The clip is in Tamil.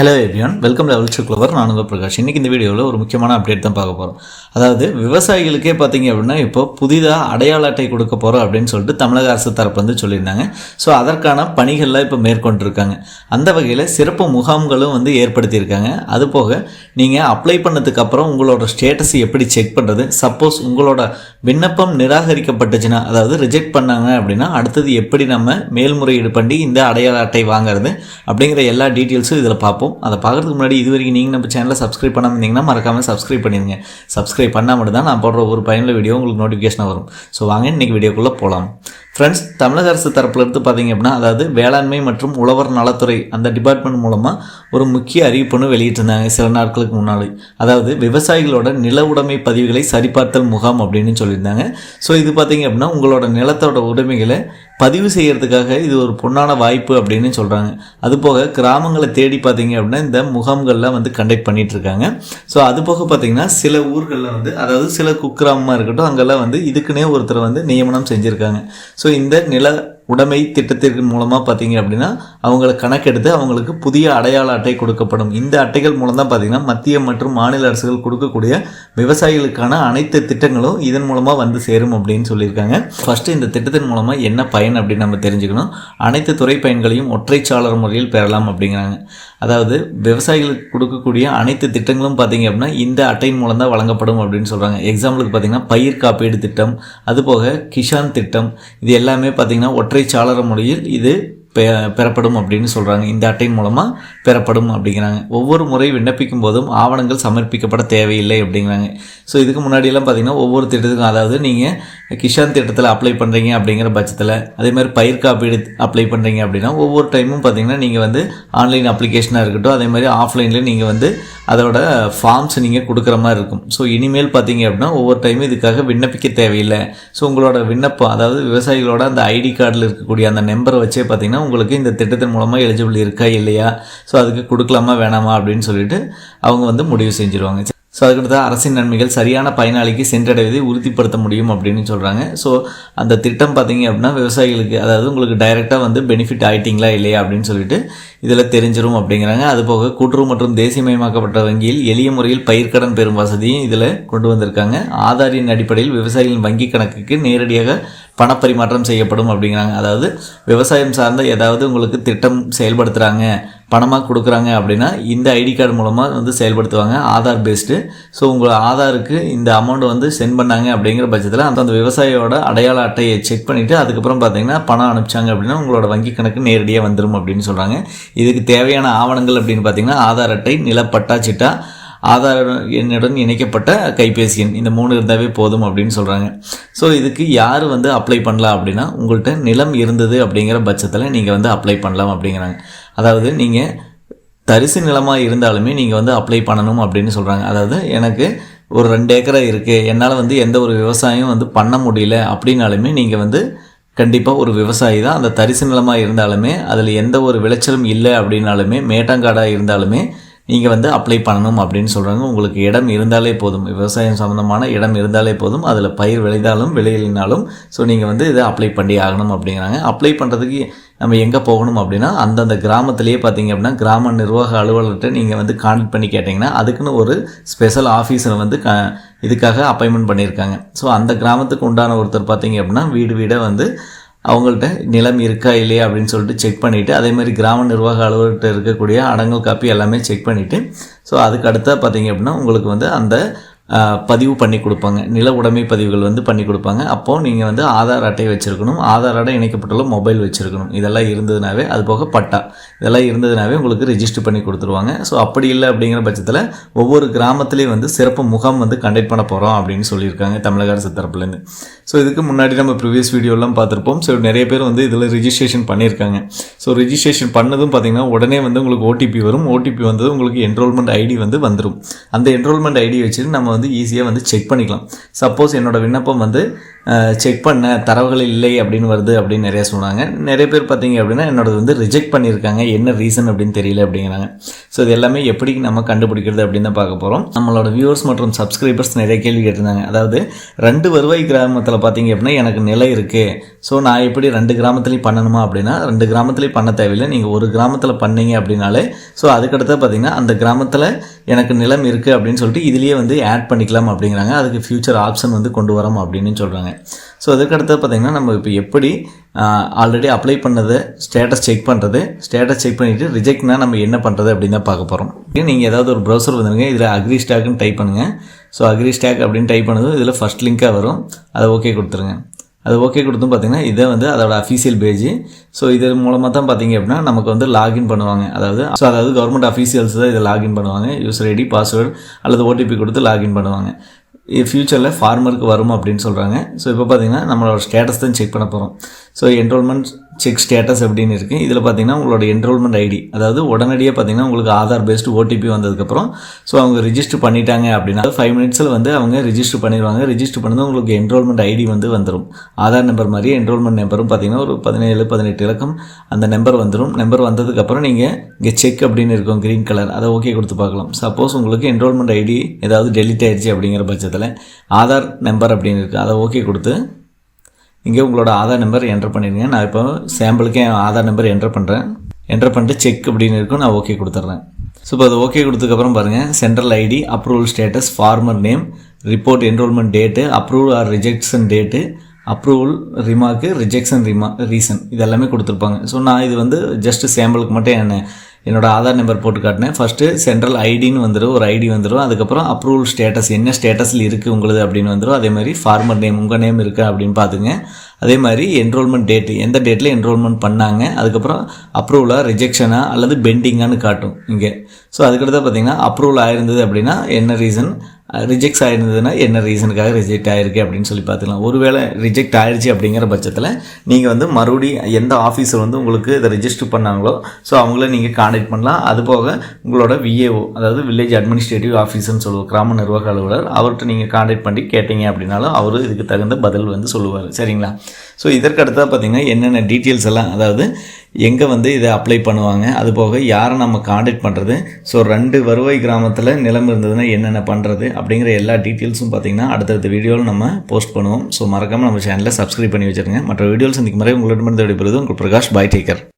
ஹலோ எவ்ரியான் வெல்கம் லெவல் சுக்லவர் நான் உங்கள் பிரகாஷ். இன்றைக்கி இந்த வீடியோவில் ஒரு முக்கியமான அப்டேட் தான் பார்க்க போகிறோம் அதாவது விவசாயிகளுக்கே பார்த்தீங்க அப்படின்னா இப்போ புதிதாக அடையாள அட்டை கொடுக்க போகிறோம் அப்படின்னு சொல்லிட்டு தமிழக அரசு தரப்பு வந்து சொல்லியிருந்தாங்க. ஸோ அதற்கான பணிகள்லாம் இப்போ மேற்கொண்டிருக்காங்க. அந்த வகையில் சிறப்பு முகாம்களும் வந்து ஏற்படுத்தியிருக்காங்க. அது போக நீங்கள் அப்ளை பண்ணதுக்கு அப்புறம் உங்களோட ஸ்டேட்டஸ் எப்படி செக் பண்ணுறது சப்போஸ் உங்களோட விண்ணப்பம் நிராகரிக்கப்பட்டுச்சுன்னா அதாவது ரிஜெக்ட் பண்ணாங்க அப்படின்னா அடுத்தது எப்படி நம்ம மேல்முறையீடு பண்ணி இந்த அடையாள அட்டை வாங்குறது அப்படிங்கிற எல்லா டீட்டெயில்ஸும் இதில் பார்ப்போம். அதை பார்க்குறதுக்கு முன்னாடி இது வரைக்கும் நீங்கள் நம்ம சேனலை சப்ஸ்கிரைப் பண்ணாமல் இருந்தீங்கன்னா மறக்காமல் சப்ஸ்கிரைப் பண்ணிடுங்க சப்ஸ்கிரைப் பண்ணால் மட்டும் தான் நான் போடுற ஒரு பயனுள்ள வீடியோ உங்களுக்கு நோட்டிஃபிகேஷன் வரும். ஸோ வாங்க இன்றைக்கி வீடியோக்குள்ளே போகலாம் ஃப்ரெண்ட்ஸ் தமிழக அரசு தரப்பில் இருந்து பார்த்தீங்க அப்படின்னா அதாவது வேளாண்மை மற்றும் உழவர் நலத்துறை அந்த டிபார்ட்மெண்ட் மூலமாக ஒரு முக்கிய அறிவிப்புன்னு வெளியிட்டிருந்தாங்க சில நாட்களுக்கு முன்னாடி. அதாவது விவசாயிகளோட நில உடைமை பதிவுகளை சரிபார்த்தல் முகாம் அப்படின்னு சொல்லியிருந்தாங்க. ஸோ இது பார்த்தீங்க அப்படின்னா உங்களோட நிலத்தோட உடைமைகளை பதிவு செய்கிறதுக்காக இது ஒரு பொன்னான வாய்ப்பு அப்படின்னு சொல்கிறாங்க அதுபோக கிராமங்களை தேடி பார்த்தீங்க அப்படின்னா இந்த முகாம்கள்லாம் வந்து கண்டக்ட் பண்ணிகிட்ருக்காங்க ஸோ அது போக பார்த்தீங்கன்னா சில ஊர்களில் வந்து அதாவது சில குக்கிராமமாக இருக்கட்டும் அங்கெல்லாம் வந்து இதுக்குன்னே ஒருத்தர் வந்து நியமனம் செஞ்சுருக்காங்க. இந்த நில உடைமை திட்டத்திற்கு மூலமாக பார்த்தீங்க அப்படின்னா அவங்கள கணக்கெடுத்து அவங்களுக்கு புதிய அடையாள அட்டை கொடுக்கப்படும். இந்த அட்டைகள் மூலம் தான் பார்த்தீங்கன்னா மத்திய மற்றும் மாநில அரசுகள் கொடுக்கக்கூடிய விவசாயிகளுக்கான அனைத்து திட்டங்களும் இதன் மூலமாக வந்து சேரும் அப்படின்னு சொல்லியிருக்காங்க. ஃபஸ்ட்டு இந்த திட்டத்தின் மூலமாக என்ன பயன் அப்படின்னு நம்ம தெரிஞ்சுக்கணும். அனைத்து துறை பயன்களையும் ஒற்றைச்சாளர் முறையில் பெறலாம் அப்படிங்கிறாங்க. அதாவது விவசாயிகளுக்கு கொடுக்கக்கூடிய அனைத்து திட்டங்களும் பார்த்தீங்க அப்படின்னா இந்த அட்டையின் மூலம் தான் வழங்கப்படும் அப்படின்னு சொல்கிறாங்க எக்ஸாம்பிளுக்கு பார்த்தீங்கன்னா பயிர் காப்பீடு திட்டம் அதுபோக கிஷான் திட்டம் இது எல்லாமே பார்த்தீங்கன்னா ஒற்றை சாளர முறையில் இது பெ பெறப்படும் அப்படின்னு சொல்கிறாங்க இந்த அட்டையின் மூலமாக பெறப்படும் அப்படிங்கிறாங்க. ஒவ்வொரு முறை விண்ணப்பிக்கும் போதும் ஆவணங்கள் சமர்ப்பிக்கப்பட தேவையில்லை அப்படிங்கிறாங்க. ஸோ இதுக்கு முன்னாடியெல்லாம் பார்த்தீங்கன்னா ஒவ்வொரு திட்டத்துக்கும் அதாவது நீங்கள் கிஷான் திட்டத்தில் அப்ளை பண்ணுறீங்க அப்படிங்கிற பட்சத்தில் அதே மாதிரி பயிர் காப்பீடு அப்ளை பண்ணுறீங்க அப்படின்னா ஒவ்வொரு டைமும் பார்த்தீங்கன்னா நீங்கள் வந்து ஆன்லைன் அப்ளிகேஷனாக இருக்கட்டும் அதே மாதிரி ஆஃப்லைனில் நீங்கள் வந்து அதோட ஃபார்ம்ஸ் நீங்கள் கொடுக்குற மாதிரி இருக்கும். ஸோ இனிமேல் பார்த்தீங்க அப்படின்னா ஒவ்வொரு டைமும் இதுக்காக விண்ணப்பிக்க தேவையில்லை. ஸோ உங்களோட விண்ணப்பம் அதாவது விவசாயிகளோட அந்த ஐடி கார்டில் இருக்கக்கூடிய அந்த நம்பரை வச்சே பார்த்தீங்கன்னா உங்களுக்கு இந்த திட்டத்தின் மூலமாக எலிஜிபிள் இருக்கா இல்லையா? ஸோ அதுக்கு கொடுக்கலாமா வேணாமா அப்படின்னு சொல்லிட்டு அவங்க வந்து முடிவு செஞ்சுருவாங்க. ஸோ அதுக்கடுத்து அரசின் நன்மைகள் சரியான பயனாளிக்கு சென்றடைவதை உறுதிப்படுத்த முடியும் அப்படின்னு சொல்கிறாங்க ஸோ அந்த திட்டம் பார்த்தீங்க அப்படின்னா விவசாயிகளுக்கு அதாவது உங்களுக்கு டைரெக்டாக வந்து பெனிஃபிட் ஆகிட்டிங்களா இல்லையா அப்படின்னு சொல்லிட்டு இதில் தெரிஞ்சிடும் அப்படிங்கிறாங்க. அதுபோக கூட்டுறவு மற்றும் தேசியமயமாக்கப்பட்ட வங்கியில் எளிய முறையில் பயிர்க்கடன் பெறும் வசதியும் இதில் கொண்டு வந்திருக்காங்க. ஆதாரின் அடிப்படையில் விவசாயிகளின் வங்கி கணக்குக்கு நேரடியாக பணப்பரிமாற்றம் செய்யப்படும் அப்படிங்கிறாங்க. அதாவது விவசாயம் சார்ந்த ஏதாவது உங்களுக்கு திட்டம் செயல்படுத்துகிறாங்க பணமாக கொடுக்குறாங்க அப்படின்னா இந்த ஐடி கார்டு மூலமாக வந்து செயல்படுத்துவாங்க ஆதார் பேஸ்டு ஸோ உங்கள் ஆதாருக்கு இந்த அமௌண்ட் வந்து சென்ட் பண்ணாங்க அப்படிங்கிற பட்சத்தில் அந்த அந்த விவசாயியோட அடையாள அட்டையை செக் பண்ணிவிட்டு அதுக்கப்புறம் பார்த்தீங்கன்னா பணம் அனுப்பிச்சாங்க அப்படின்னா உங்களோட வங்கி கணக்கு நேரடியாக வந்துடும் அப்படின்னு சொல்கிறாங்க இதுக்கு தேவையான ஆவணங்கள் அப்படின்னு பார்த்தீங்கன்னா ஆதார் அட்டை நிலப்பட்டா சிட்டா ஆதார் எண்ணுடன் இணைக்கப்பட்ட கைபேசி எண். இந்த மூணு இருந்தாவே போதும் அப்படின்னு சொல்கிறாங்க ஸோ இதுக்கு யார் வந்து அப்ளை பண்ணலாம் அப்படின்னா உங்கள்கிட்ட நிலம் இருந்தது அப்படிங்கிற பட்சத்தில் நீங்கள் வந்து அப்ளை பண்ணலாம் அப்படிங்கிறாங்க. அதாவது நீங்கள் தரிசு நிலமாக இருந்தாலுமே நீங்கள் வந்து அப்ளை பண்ணணும் அப்படின்னு சொல்கிறாங்க அதாவது எனக்கு ஒரு ரெண்டு ஏக்கரை இருக்குது என்னால் வந்து எந்த ஒரு விவசாயம் வந்து பண்ண முடியல அப்படின்னாலுமே நீங்கள் வந்து கண்டிப்பாக ஒரு விவசாயி தான். அந்த தரிசு நிலமாக இருந்தாலுமே அதில் எந்த ஒரு விளைச்சலும் இல்லை அப்படின்னாலுமே மேட்டாங்காடாக இருந்தாலுமே நீங்கள் வந்து அப்ளை பண்ணணும் அப்படின்னு சொல்கிறாங்க உங்களுக்கு இடம் இருந்தாலே போதும். விவசாயம் சம்மந்தமான இடம் இருந்தாலே போதும். அதில் பயிர் விளைந்தாலும் விளையினாலும் ஸோ நீங்கள் வந்து இதை அப்ளை பண்ணி ஆகணும் அப்படிங்கிறாங்க. அப்ளை பண்ணுறதுக்கு நம்ம எங்கே போகணும் அப்படின்னா அந்தந்த கிராமத்திலேயே பார்த்தீங்க அப்படின்னா கிராம நிர்வாக அலுவலர்கிட்ட நீங்கள் வந்து கான்டக்ட் பண்ணி கேட்டிங்கன்னா அதுக்குன்னு ஒரு ஸ்பெஷல் ஆஃபீஸில் வந்து க இதுக்காக அப்பாயின்மெண்ட் பண்ணியிருக்காங்க. ஸோ அந்த கிராமத்துக்கு உண்டான ஒருத்தர் பார்த்தீங்க அப்படின்னா வீடு வீடாக வந்து அவங்கள்ட்ட நிலம் இருக்கா இல்லையா அப்படின்னு சொல்லிட்டு செக் பண்ணிவிட்டு அதே மாதிரி கிராம நிர்வாக அலுவலர்கிட்ட இருக்கக்கூடிய அடங்கல் காப்பி எல்லாமே செக் பண்ணிவிட்டு ஸோ அதுக்கு அடுத்தா பார்த்தீங்க அப்படின்னா உங்களுக்கு வந்து அந்த பதிவு பண்ணி கொடுப்பாங்க. நில உடைமை பதிவுகள் வந்து பண்ணி கொடுப்பாங்க. அப்போது நீங்கள் வந்து ஆதார் அட்டை வச்சுருக்கணும். ஆதார் அட்டை இணைக்கப்பட்டுள்ள மொபைல் வச்சுருக்கணும். இதெல்லாம் இருந்ததுனாவே அது போக பட்டா. இதெல்லாம் இருந்ததுனாவே உங்களுக்கு ரிஜிஸ்டர் பண்ணி கொடுத்துருவாங்க. ஸோ அப்படி இல்லை அப்படிங்கிற பட்சத்தில் ஒவ்வொரு கிராமத்துலேயும் வந்து சிறப்பு முகாம் வந்து கண்டக்ட் பண்ண போகிறோம் அப்படின்னு சொல்லியிருக்காங்க தமிழக அரசு தரப்புலேருந்து. ஸோ இதுக்கு முன்னாடி நம்ம ப்ரீவியஸ் வீடியோலாம் பார்த்துருப்போம். ஸோ நிறைய பேர் வந்து இதில் ரிஜிஸ்ட்ரேஷன் பண்ணியிருக்காங்க. ஸோ ரிஜிஸ்ட்ரேஷன் பண்ணதும் பார்த்தீங்கன்னா உடனே வந்து உங்களுக்கு ஓடிபி வரும். ஓடிபி வந்தது உங்களுக்கு என்ரோல்மெண்ட் ஐடி வந்து வந்துடும் அந்த என்ரோல்மெண்ட் ஐடி வச்சுட்டு நம்ம வந்து ஈஸியாக வந்து செக் பண்ணிக்கலாம். சப்போஸ் என்னோடய விண்ணப்பம் வந்து செக் பண்ண தரவுகள் இல்லை அப்படின்னு வருது அப்படின்னு நிறைய சொன்னாங்க. நிறைய பேர் பார்த்தீங்க அப்படின்னா என்னோடது வந்து ரிஜெக்ட் பண்ணியிருக்காங்க. என்ன ரீசன் அப்படின்னு தெரியல அப்படிங்கிறாங்க. ஸோ இது எல்லாமே எப்படி நம்ம கண்டுபிடிக்கிறது அப்படின்னு தான் பார்க்க போகிறோம் நம்மளோட வியூவர்ஸ் மற்றும் சப்ஸ்கிரைபர்ஸ் நிறைய கேள்வி கேட்டிருந்தாங்க. அதாவது ரெண்டு வருவாய் கிராமத்தில் பார்த்தீங்க அப்படின்னா எனக்கு நிலை இருக்குது ஸோ நான் எப்படி ரெண்டு கிராமத்துலேயும் பண்ணணுமா அப்படின்னா ரெண்டு கிராமத்துலேயும் பண்ண தேவையில்லை. நீங்கள் ஒரு கிராமத்தில் பண்ணீங்க அப்படின்னாலே ஸோ அதுக்கடுத்து பார்த்தீங்கன்னா அந்த கிராமத்தில் எனக்கு நிலம் இருக்குது அப்படின்னு சொல்லிட்டு இதுலேயே வந்து ஆட் பண்ணிக்கலாம் அப்படிங்கிறாங்க. அதுக்கு ஃபியூச்சர் ஆப்ஷன் வந்து கொண்டு வரோம் அப்படின்னு சொல்கிறாங்க ஸோ அதுக்கடுத்து பார்த்தீங்கன்னா நம்ம இப்போ எப்படி ஆல்ரெடி அப்ளை பண்ணது ஸ்டேட்டஸ் செக் பண்ணுறது ஸ்டேட்டஸ் செக் பண்ணிவிட்டு ரிஜெக்ட்னா நம்ம என்ன பண்ணுறது அப்படின்னு தான் பார்க்க போகிறோம் நீங்கள் ஏதாவது ஒரு ப்ரௌசர் வந்துருங்க இதில் அக்ரி ஸ்டாக்னு டைப் பண்ணுங்கள் ஸோ அக்ரி ஸ்டாக் அப்படின்னு டைப் பண்ணதும் இதில் ஃபஸ்ட் லிங்காக வரும். அதை ஓகே கொடுத்துருங்க. அது ஓகே கொடுத்தும் பார்த்தீங்கன்னா இதை வந்து அதோட அஃபீஷியல் பேஜ் ஸோ இது மூலமாக தான் பார்த்தீங்க அப்படின்னா நமக்கு வந்து லாகின் பண்ணுவாங்க. அதாவது ஸோ அதாவது கவர்மெண்ட் அஃபீஷியல்ஸ் தான் இதை லாகின் பண்ணுவாங்க. யூசர் ஐடி பாஸ்வேர்டு அல்லது ஓடிபி கொடுத்து லாகின் பண்ணுவாங்க. இது ஃப்யூச்சரில் ஃபார்மருக்கு வரும் அப்படின்னு சொல்கிறாங்க ஸோ இப்போ பார்த்தீங்கன்னா நம்மளோட ஸ்டேட்டஸ் தான் செக் பண்ண போகிறோம் ஸோ என்ரோல்மெண்ட் செக் ஸ்டேட்டஸ் அப்படின்னு இருக்குது இதில் பார்த்தீங்கன்னா உங்களோட என்ரோல்மெண்ட் ஐடி அதாவது உடனடியாக பார்த்தீங்கன்னா உங்களுக்கு ஆதார் பேஸ்டு ஓடிபி வந்ததுக்கப்புறம் ஸோ அவங்க ரிஜிஸ்டர் பண்ணிட்டாங்க அப்படின்னா ஃபைவ் மினிட்ஸில் வந்து அவங்க ரிஜிஸ்டர் பண்ணிடுவாங்க. ரிஜிஸ்டர் பண்ணது உங்களுக்கு என்ரோல்மெண்ட் ஐடி வந்து வந்துடும் ஆதார் நம்பர் மாதிரி என்ரோல்மெண்ட் நம்பரும் பார்த்தீங்கன்னா ஒரு பதினேழு பதினெட்டு இலக்கம் அந்த நம்பர் வந்துடும் நம்பர் வந்ததுக்கப்புறம் நீங்கள் இங்கே செக் அப்படின்னு இருக்கும் க்ரீன் கலர் அதை ஓகே கொடுத்து பார்க்கலாம். சப்போஸ் உங்களுக்கு என்ரோல்மெண்ட் ஐடி ஏதாவது டெலிட் ஆயிடுச்சு அப்படிங்கிற பட்சத்தில் ஆதார் நம்பர் அப்படின்னு இருக்குது அதை ஓகே கொடுத்து இங்கே உங்களோட ஆதார் நம்பர் என்டர் பண்ணிடுங்க நான் இப்போ சாம்பிளுக்கே என் ஆதார் நம்பர் என்டர் பண்ணுறேன் என்டர் பண்ணிட்டு செக் அப்படின்னு இருக்கும் நான் ஓகே கொடுத்துட்றேன் ஸோ இப்போ அது ஓகே கொடுத்ததுக்கப்புறம் பாருங்கள் central ID approval status farmer name report enrollment date approval or rejection date approval remark rejection ரிமா reason இதெல்லாமே கொடுத்துருப்பாங்க. ஸோ நான் இது வந்து ஜஸ்ட் சாம்பிளுக்கு மட்டும் என்ன என்னோடய ஆதார் நம்பர் போட்டு காட்டினேன். ஃபஸ்ட்டு சென்ட்ரல் ஐடின்னு வந்துடும் ஒரு ஐடி வந்துடும் அதுக்கப்புறம் அப்ரூவல் ஸ்டேட்டஸ் என்ன ஸ்டேட்டஸில் இருக்குது உங்களுது அப்படின்னு வந்துடும் அதே மாதிரி ஃபார்மர் நேம் உங்கள் நேம் இருக்கா அப்படின்னு பார்த்துங்க. அதே மாதிரி என்ரோல்மெண்ட் டேட்டு எந்த டேட்டில் என்ரோல்மெண்ட் பண்ணாங்க அதுக்கப்புறம் அப்ரூவலாக ரிஜெக்ஷனாக அல்லது பெண்டிங்கான்னு காட்டும் இங்கே. ஸோ அதுக்கடுத்து பார்த்தீங்கன்னா அப்ரூவல் ஆயிருந்தது அப்படின்னா என்ன ரீசன் ரிஜெக்ட் ஆயிருந்ததுன்னா என்ன ரீசனுக்காக ரிஜெக்ட் ஆயிருக்கு அப்படின்னு சொல்லி பார்த்துக்கலாம். ஒருவேளை ரிஜெக்ட் ஆயிடுச்சு அப்படிங்கிற பட்சத்தில் நீங்கள் வந்து மறுபடியும் எந்த ஆஃபீஸர் வந்து உங்களுக்கு இதை ரிஜிஸ்டர் பண்ணாங்களோ ஸோ அவங்கள நீங்கள் காண்டாக்ட் பண்ணலாம். அது போக உங்களோட விஏஓ அதாவது வில்லேஜ் அட்மினிஸ்ட்ரேட்டிவ் ஆஃபீஸர்னு சொல்லுவோம் கிராம நிர்வாக அலுவலர் அவர்கிட்ட நீங்கள் காண்டாக்ட் பண்ணி கேட்டீங்க அப்படின்னாலும் அவர் இதுக்கு தகுந்த பதில் வந்து சொல்லுவார். சரிங்களா? ஸோ இதற்கு அடுத்தா பார்த்தீங்கன்னா என்னென்ன டீட்டெயில்ஸ் எல்லாம் அதாவது எங்கே வந்து இதை அப்ளை பண்ணுவாங்க அது போக யாரை நம்ம காண்டாக்ட் பண்ணுறது ஸோ ரெண்டு வருவாய் கிராமத்தில் நிலம் இருந்ததுன்னா என்னென்ன பண்ணுறது அப்படிங்கிற எல்லா டீட்டெயில்ஸும் பார்த்தீங்கன்னா அடுத்தடுத்த வீடியோவில் நம்ம போஸ்ட் பண்ணுவோம். ஸோ மறக்காமல் நம்ம சேனலை சப்ஸ்கிரைப் பண்ணி வச்சுருங்க. மற்ற வீடியோஸ் இன்றைக்கு முறை உங்களிடமிருந்து விடைபெறுவது உங்கள் பிரகாஷ் பாய் டேக்கர்